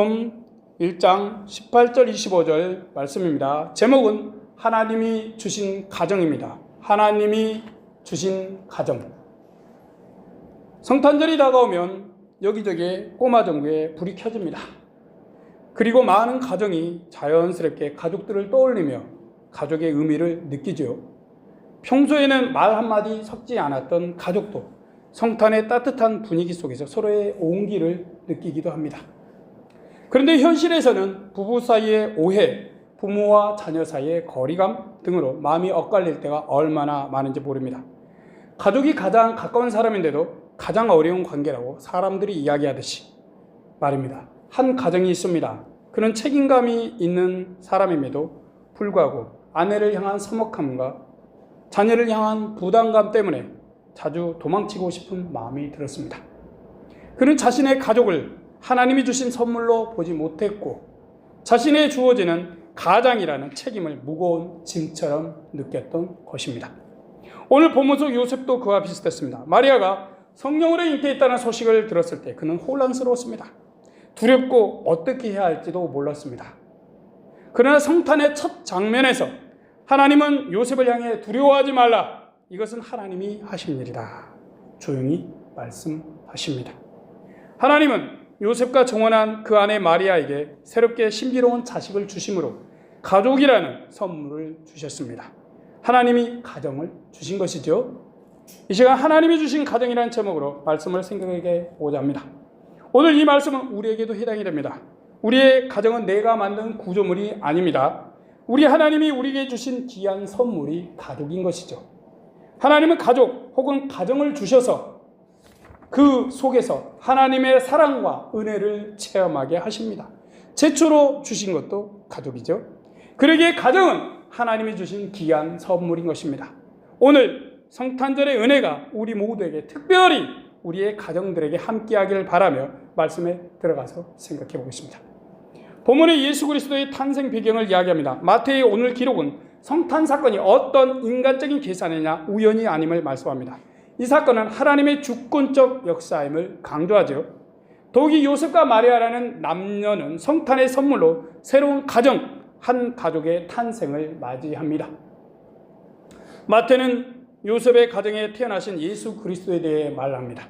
음 1장 18절 25절 말씀입니다. 제목은 하나님이 주신 가정입니다. 하나님이 주신 가정. 성탄절이 다가오면 여기저기 꼬마 정부에 불이 켜집니다. 그리고 많은 가정이 자연스럽게 가족들을 떠올리며 가족의 의미를 느끼죠. 평소에는 말 한마디 섞지 않았던 가족도 성탄의 따뜻한 분위기 속에서 서로의 온기를 느끼기도 합니다. 그런데 현실에서는 부부 사이의 오해, 부모와 자녀 사이의 거리감 등으로 마음이 엇갈릴 때가 얼마나 많은지 모릅니다. 가족이 가장 가까운 사람인데도 가장 어려운 관계라고 사람들이 이야기하듯이 말입니다. 한 가정이 있습니다. 그는 책임감이 있는 사람임에도 불구하고 아내를 향한 서먹함과 자녀를 향한 부담감 때문에 자주 도망치고 싶은 마음이 들었습니다. 그는 자신의 가족을 하나님이 주신 선물로 보지 못했고 자신의 주어지는 가장이라는 책임을 무거운 짐처럼 느꼈던 것입니다. 오늘 본문 속 요셉도 그와 비슷했습니다. 마리아가 성령으로 잉태했다는 소식을 들었을 때 그는 혼란스러웠습니다. 두렵고 어떻게 해야 할지도 몰랐습니다. 그러나 성탄의 첫 장면에서 하나님은 요셉을 향해 두려워하지 말라. 이것은 하나님이 하신 일이다. 조용히 말씀하십니다. 하나님은 요셉과 정원한 그 아내 마리아에게 새롭게 신비로운 자식을 주심으로 가족이라는 선물을 주셨습니다. 하나님이 가정을 주신 것이죠. 이 시간 하나님이 주신 가정이라는 제목으로 말씀을 생각해 보고자 합니다. 오늘 이 말씀은 우리에게도 해당이 됩니다. 우리의 가정은 내가 만든 구조물이 아닙니다. 우리 하나님이 우리에게 주신 귀한 선물이 가족인 것이죠. 하나님은 가족 혹은 가정을 주셔서 그 속에서 하나님의 사랑과 은혜를 체험하게 하십니다. 최초로 주신 것도 가족이죠. 그러기에 가정은 하나님이 주신 귀한 선물인 것입니다. 오늘 성탄절의 은혜가 우리 모두에게 특별히 우리의 가정들에게 함께하기를 바라며 말씀에 들어가서 생각해 보겠습니다. 본문의 예수 그리스도의 탄생 배경을 이야기합니다. 마태의 오늘 기록은 성탄 사건이 어떤 인간적인 계산이냐 우연이 아님을 말씀합니다. 이 사건은 하나님의 주권적 역사임을 강조하죠. 더욱이 요셉과 마리아라는 남녀는 성탄의 선물로 새로운 가정, 한 가족의 탄생을 맞이합니다. 마태는 요셉의 가정에 태어나신 예수 그리스도에 대해 말합니다.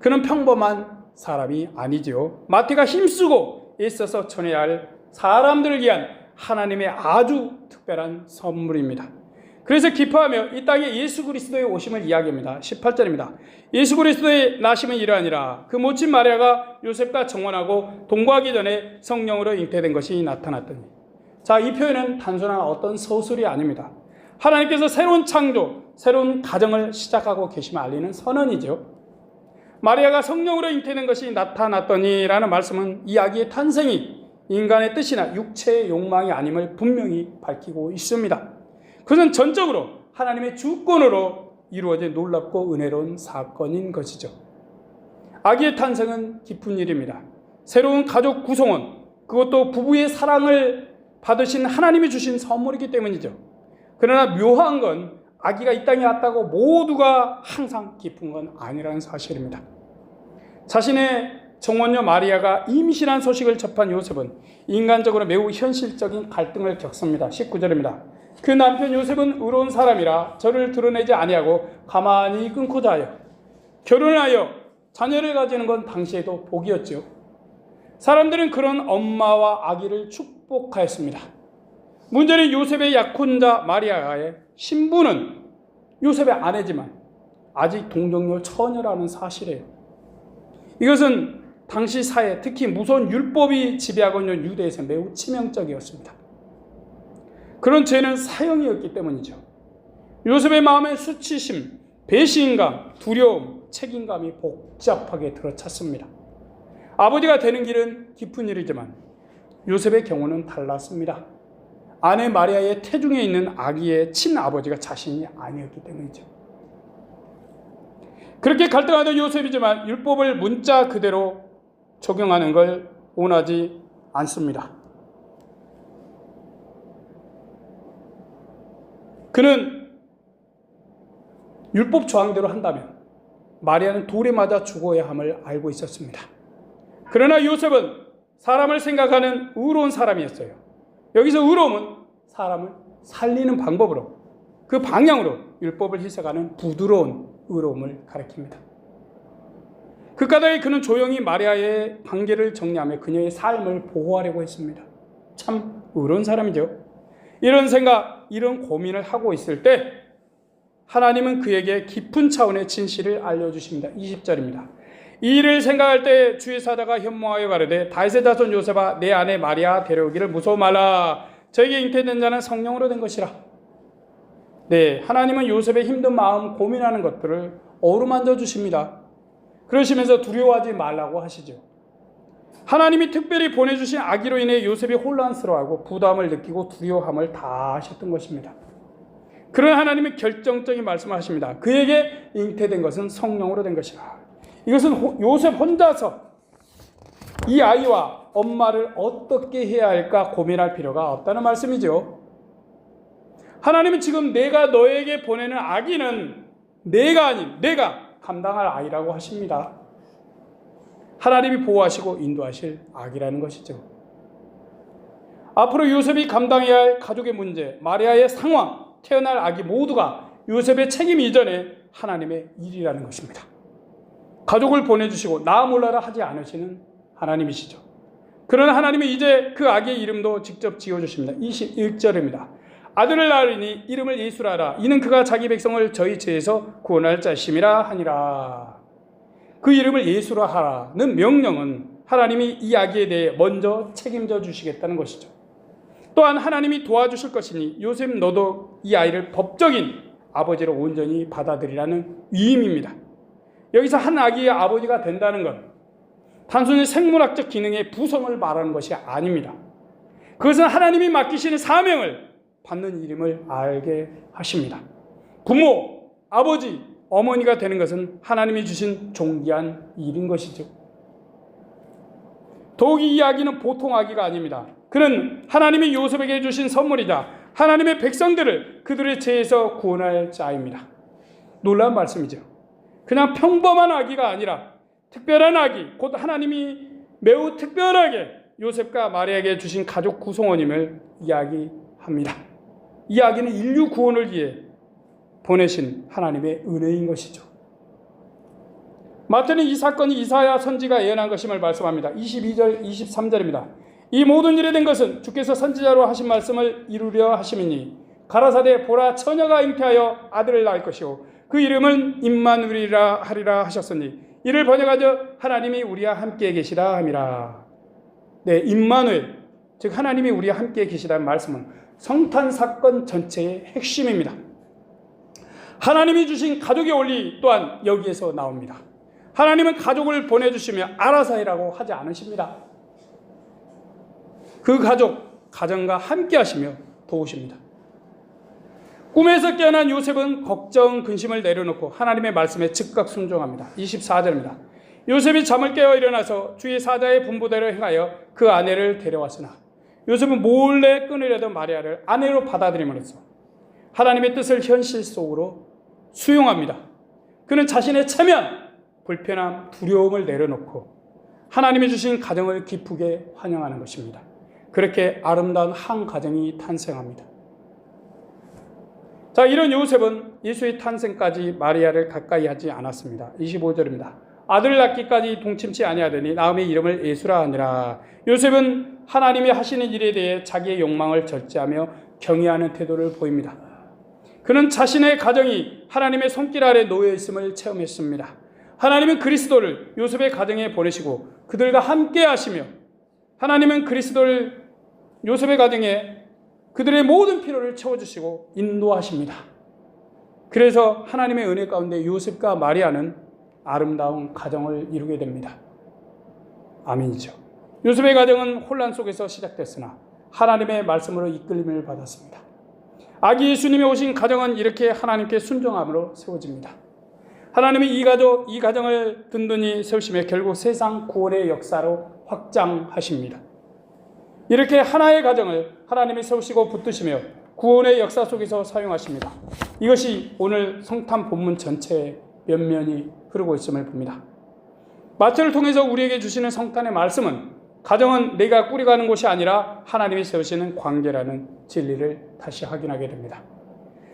그는 평범한 사람이 아니지요. 마태가 힘쓰고 애써서 전해야 할 사람들을 위한 하나님의 아주 특별한 선물입니다. 그래서 기뻐하며 이 땅에 예수 그리스도의 오심을 이야기합니다. 18절입니다. 예수 그리스도의 나심은 이러하니라. 그 모친 마리아가 요셉과 정원하고 동거하기 전에 성령으로 잉태된 것이 나타났더니. 자, 이 표현은 단순한 어떤 서술이 아닙니다. 하나님께서 새로운 창조, 새로운 가정을 시작하고 계심을 알리는 선언이죠. 마리아가 성령으로 잉태된 것이 나타났더니라는 말씀은 이 아기의 탄생이 인간의 뜻이나 육체의 욕망이 아님을 분명히 밝히고 있습니다. 그것은 전적으로 하나님의 주권으로 이루어진 놀랍고 은혜로운 사건인 것이죠. 아기의 탄생은 기쁜 일입니다. 새로운 가족 구성원, 그것도 부부의 사랑을 받으신 하나님이 주신 선물이기 때문이죠. 그러나 묘한 건 아기가 이 땅에 왔다고 모두가 항상 기쁜 건 아니라는 사실입니다. 자신의 정원녀 마리아가 임신한 소식을 접한 요셉은 인간적으로 매우 현실적인 갈등을 겪습니다. 19절입니다. 그 남편 요셉은 의로운 사람이라 저를 드러내지 아니하고 가만히 끊고 자요. 결혼하여 자녀를 가지는 건 당시에도 복이었죠. 사람들은 그런 엄마와 아기를 축복하였습니다. 문제는 요셉의 약혼자 마리아의 신부는 요셉의 아내지만 아직 동정녀 처녀라는 사실이에요. 이것은 당시 사회, 특히 무서운 율법이 지배하고 있는 유대에서 매우 치명적이었습니다. 그런 죄는 사형이었기 때문이죠. 요셉의 마음에 수치심, 배신감, 두려움, 책임감이 복잡하게 들어찼습니다. 아버지가 되는 길은 깊은 일이지만 요셉의 경우는 달랐습니다. 아내 마리아의 태중에 있는 아기의 친아버지가 자신이 아니었기 때문이죠. 그렇게 갈등하던 요셉이지만 율법을 문자 그대로 적용하는 걸 원하지 않습니다. 그는 율법 조항대로 한다면 마리아는 돌에 맞아 죽어야 함을 알고 있었습니다. 그러나 요셉은 사람을 생각하는 의로운 사람이었어요. 여기서 의로움은 사람을 살리는 방법으로 그 방향으로 율법을 희석하는 부드러운 의로움을 가리킵니다. 그 까닭에 그는 조용히 마리아의 관계를 정리하며 그녀의 삶을 보호하려고 했습니다. 참 의로운 사람이죠. 이런 생각, 이런 고민을 하고 있을 때 하나님은 그에게 깊은 차원의 진실을 알려주십니다. 20절입니다. 이 일을 생각할 때 주의 사자가 현모하여 가르되 다윗의 자손 요셉아 내 아내 마리아 데려오기를 무서워 말라 저에게 잉태된 자는 성령으로 된 것이라 네 하나님은 요셉의 힘든 마음 고민하는 것들을 어루만져 주십니다 그러시면서 두려워하지 말라고 하시죠 하나님이 특별히 보내주신 아기로 인해 요셉이 혼란스러워하고 부담을 느끼고 두려워함을 다 하셨던 것입니다 그런 하나님이 결정적인 말씀을 하십니다 그에게 잉태된 것은 성령으로 된 것이라 이것은 요셉 혼자서 이 아이와 엄마를 어떻게 해야 할까 고민할 필요가 없다는 말씀이죠. 하나님은 지금 내가 너에게 보내는 아기는 내가 아닌 내가 감당할 아이라고 하십니다. 하나님이 보호하시고 인도하실 아기라는 것이죠. 앞으로 요셉이 감당해야 할 가족의 문제, 마리아의 상황, 태어날 아기 모두가 요셉의 책임 이전에 하나님의 일이라는 것입니다. 가족을 보내주시고 나 몰라라 하지 않으시는 하나님이시죠. 그러나 하나님은 이제 그 아기의 이름도 직접 지어주십니다. 21절입니다. 아들을 낳으니 이름을 예수라 하라. 이는 그가 자기 백성을 저희 죄에서 구원할 자심이라 하니라. 그 이름을 예수라 하라는 명령은 하나님이 이 아기에 대해 먼저 책임져 주시겠다는 것이죠. 또한 하나님이 도와주실 것이니 요셉 너도 이 아이를 법적인 아버지로 온전히 받아들이라는 위임입니다. 여기서 한 아기의 아버지가 된다는 것, 단순히 생물학적 기능의 부성을 말하는 것이 아닙니다. 그것은 하나님이 맡기시는 사명을 받는 이름을 알게 하십니다. 부모, 아버지, 어머니가 되는 것은 하나님이 주신 존귀한 일인 것이죠. 더욱이 이 아기는 보통 아기가 아닙니다. 그는 하나님이 요셉에게 주신 선물이자 하나님의 백성들을 그들의 죄에서 구원할 자입니다. 놀라운 말씀이죠. 그냥 평범한 아기가 아니라 특별한 아기, 곧 하나님이 매우 특별하게 요셉과 마리아에게 주신 가족 구성원임을 이야기합니다. 이 아기는 인류 구원을 위해 보내신 하나님의 은혜인 것이죠. 마태는 이 사건이 이사야 선지가 예언한 것임을 말씀합니다. 22절, 23절입니다. 이 모든 일에 된 것은 주께서 선지자로 하신 말씀을 이루려 하심이니 가라사대 보라 처녀가 잉태하여 아들을 낳을 것이요 그 이름은 임마누리라 하리라 하셨으니 이를 번역하여 하나님이 우리와 함께 계시라 함이라. 네, 임마누엘 즉 하나님이 우리와 함께 계시다는 말씀은 성탄 사건 전체의 핵심입니다. 하나님이 주신 가족의 원리 또한 여기에서 나옵니다. 하나님은 가족을 보내주시며 알아서 해라고 하지 않으십니다. 그 가족, 가정과 함께 하시며 도우십니다. 꿈에서 깨어난 요셉은 걱정, 근심을 내려놓고 하나님의 말씀에 즉각 순종합니다. 24절입니다. 요셉이 잠을 깨어 일어나서 주의 사자의 분부대로 행하여 그 아내를 데려왔으나 요셉은 몰래 끊으려던 마리아를 아내로 받아들임으로써 하나님의 뜻을 현실 속으로 수용합니다. 그는 자신의 체면, 불편함, 두려움을 내려놓고 하나님이 주신 가정을 기쁘게 환영하는 것입니다. 그렇게 아름다운 한 가정이 탄생합니다. 자, 이런 요셉은 예수의 탄생까지 마리아를 가까이 하지 않았습니다. 25절입니다. 아들을 낳기까지 동침치 아니하더니 나음의 이름을 예수라 하니라. 요셉은 하나님이 하시는 일에 대해 자기의 욕망을 절제하며 경외하는 태도를 보입니다. 그는 자신의 가정이 하나님의 손길 아래 놓여 있음을 체험했습니다. 하나님은 그리스도를 요셉의 가정에 보내시고 그들과 함께 하시며 하나님은 그리스도를 요셉의 가정에 그들의 모든 필요를 채워주시고 인도하십니다. 그래서 하나님의 은혜 가운데 요셉과 마리아는 아름다운 가정을 이루게 됩니다. 아멘이죠. 요셉의 가정은 혼란 속에서 시작됐으나 하나님의 말씀으로 이끌림을 받았습니다. 아기 예수님이 오신 가정은 이렇게 하나님께 순종함으로 세워집니다. 하나님이 이 가족, 이 가정을 든든히 세우시며 결국 세상 구원의 역사로 확장하십니다. 이렇게 하나의 가정을 하나님이 세우시고 붙드시며 구원의 역사 속에서 사용하십니다. 이것이 오늘 성탄 본문 전체의 면면이 흐르고 있음을 봅니다. 마태를 통해서 우리에게 주시는 성탄의 말씀은 가정은 내가 꾸려가는 곳이 아니라 하나님이 세우시는 관계라는 진리를 다시 확인하게 됩니다.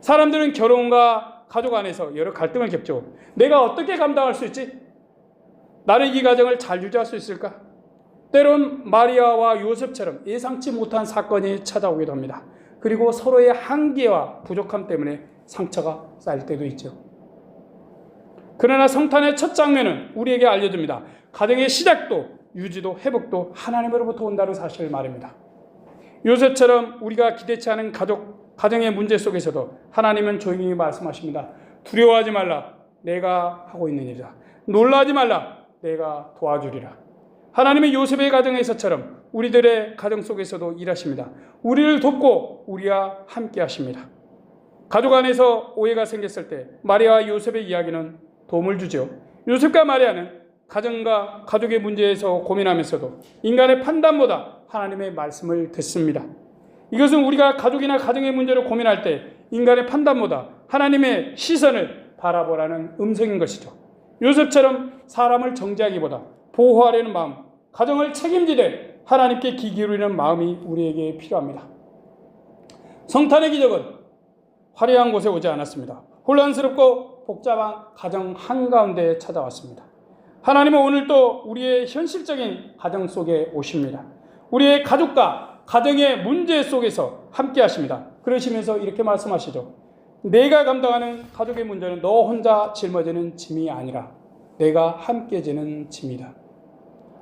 사람들은 결혼과 가족 안에서 여러 갈등을 겪죠. 내가 어떻게 감당할 수 있지? 나는 이 가정을 잘 유지할 수 있을까? 때론 마리아와 요셉처럼 예상치 못한 사건이 찾아오기도 합니다. 그리고 서로의 한계와 부족함 때문에 상처가 쌓일 때도 있죠. 그러나 성탄의 첫 장면은 우리에게 알려줍니다. 가정의 시작도 유지도 회복도 하나님으로부터 온다는 사실을 말입니다. 요셉처럼 우리가 기대치 않은 가족 가정의 문제 속에서도 하나님은 조용히 말씀하십니다. 두려워하지 말라. 내가 하고 있는 일이다. 놀라지 말라. 내가 도와주리라. 하나님의 요셉의 가정에서처럼 우리들의 가정 속에서도 일하십니다. 우리를 돕고 우리와 함께 하십니다. 가족 안에서 오해가 생겼을 때 마리아와 요셉의 이야기는 도움을 주죠. 요셉과 마리아는 가정과 가족의 문제에서 고민하면서도 인간의 판단보다 하나님의 말씀을 듣습니다. 이것은 우리가 가족이나 가정의 문제를 고민할 때 인간의 판단보다 하나님의 시선을 바라보라는 음성인 것이죠. 요셉처럼 사람을 정죄하기보다 보호하려는 마음, 가정을 책임지되 하나님께 귀 기울이는 마음이 우리에게 필요합니다. 성탄의 기적은 화려한 곳에 오지 않았습니다. 혼란스럽고 복잡한 가정 한가운데 찾아왔습니다. 하나님은 오늘 또 우리의 현실적인 가정 속에 오십니다. 우리의 가족과 가정의 문제 속에서 함께 하십니다. 그러시면서 이렇게 말씀하시죠. 내가 감당하는 가족의 문제는 너 혼자 짊어지는 짐이 아니라 내가 함께 지는 짐이다.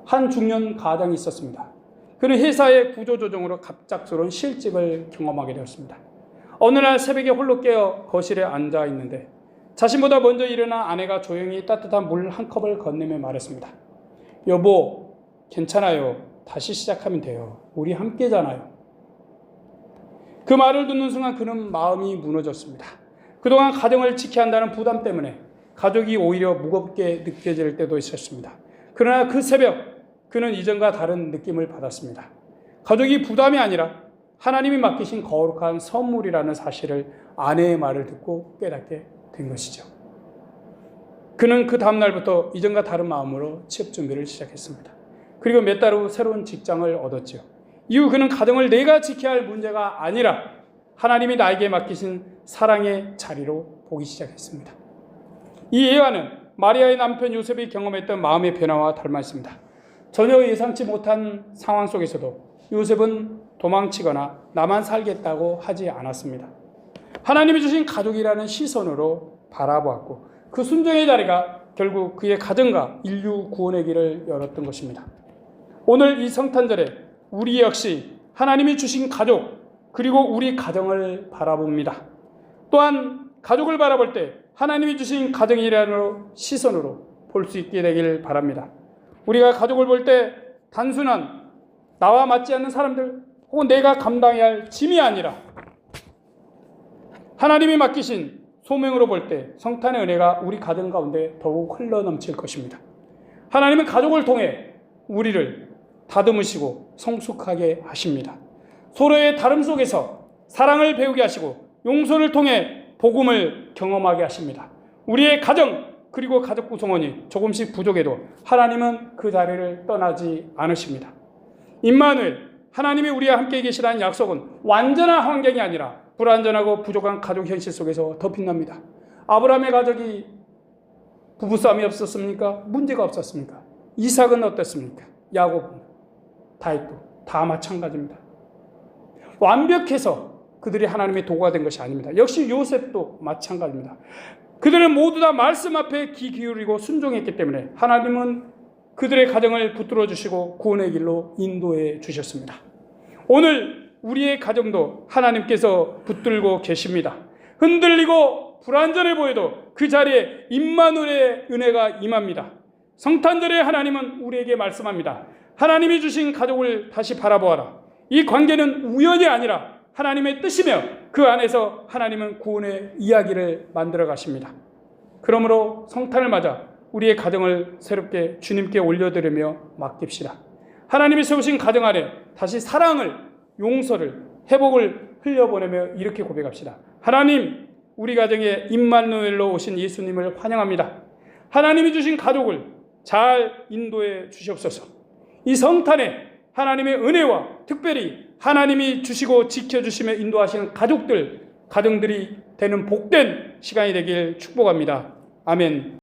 한 중년 가장이 있었습니다. 그는 회사의 구조조정으로 갑작스러운 실직을 경험하게 되었습니다. 어느 날 새벽에 홀로 깨어 거실에 앉아 있는데 자신보다 먼저 일어난 아내가 조용히 따뜻한 물 한 컵을 건네며 말했습니다. 여보, 괜찮아요. 다시 시작하면 돼요. 우리 함께잖아요. 그 말을 듣는 순간 그는 마음이 무너졌습니다. 그동안 가정을 지켜야 한다는 부담 때문에 가족이 오히려 무겁게 느껴질 때도 있었습니다. 그러나 그 새벽 그는 이전과 다른 느낌을 받았습니다. 가족이 부담이 아니라 하나님이 맡기신 거룩한 선물이라는 사실을 아내의 말을 듣고 깨닫게 된 것이죠. 그는 그 다음날부터 이전과 다른 마음으로 취업 준비를 시작했습니다. 그리고 몇 달 후 새로운 직장을 얻었죠. 이후 그는 가정을 내가 지켜야 할 문제가 아니라 하나님이 나에게 맡기신 사랑의 자리로 보기 시작했습니다. 이 예화는 마리아의 남편 요셉이 경험했던 마음의 변화와 닮아 있습니다. 전혀 예상치 못한 상황 속에서도 요셉은 도망치거나 나만 살겠다고 하지 않았습니다. 하나님이 주신 가족이라는 시선으로 바라보았고 그 순종의 자리가 결국 그의 가정과 인류 구원의 길을 열었던 것입니다. 오늘 이 성탄절에 우리 역시 하나님이 주신 가족 그리고 우리 가정을 바라봅니다. 또한 가족을 바라볼 때 하나님이 주신 가정이라는 시선으로 볼 수 있게 되길 바랍니다. 우리가 가족을 볼 때 단순한 나와 맞지 않는 사람들 혹은 내가 감당해야 할 짐이 아니라 하나님이 맡기신 소명으로 볼 때 성탄의 은혜가 우리 가정 가운데 더욱 흘러 넘칠 것입니다. 하나님은 가족을 통해 우리를 다듬으시고 성숙하게 하십니다. 서로의 다름 속에서 사랑을 배우게 하시고 용서를 통해 복음을 경험하게 하십니다. 우리의 가정 그리고 가족 구성원이 조금씩 부족해도 하나님은 그 자리를 떠나지 않으십니다. 임마누엘 하나님이 우리와 함께 계시다는 약속은 완전한 환경이 아니라 불완전하고 부족한 가족 현실 속에서 더 빛납니다. 아브라함의 가족이 부부싸움이 없었습니까? 문제가 없었습니까? 이삭은 어땠습니까? 야곱은 다윗도 다 마찬가지입니다. 완벽해서 그들이 하나님의 도구가 된 것이 아닙니다. 역시 요셉도 마찬가지입니다. 그들은 모두 다 말씀 앞에 귀 기울이고 순종했기 때문에 하나님은 그들의 가정을 붙들어 주시고 구원의 길로 인도해 주셨습니다. 오늘 우리의 가정도 하나님께서 붙들고 계십니다. 흔들리고 불완전해 보여도 그 자리에 임마누엘의 은혜가 임합니다. 성탄절에 하나님은 우리에게 말씀합니다. 하나님이 주신 가족을 다시 바라보아라. 이 관계는 우연이 아니라 하나님의 뜻이며 그 안에서 하나님은 구원의 이야기를 만들어 가십니다. 그러므로 성탄을 맞아 우리의 가정을 새롭게 주님께 올려드리며 맡깁시다. 하나님이 세우신 가정 안에 다시 사랑을, 용서를, 회복을 흘려보내며 이렇게 고백합시다. 하나님, 우리 가정에 임만누엘로 오신 예수님을 환영합니다. 하나님이 주신 가족을 잘 인도해 주시옵소서. 이 성탄에 하나님의 은혜와 특별히 하나님이 주시고 지켜주시며 인도하시는 가족들, 가정들이 되는 복된 시간이 되길 축복합니다. 아멘.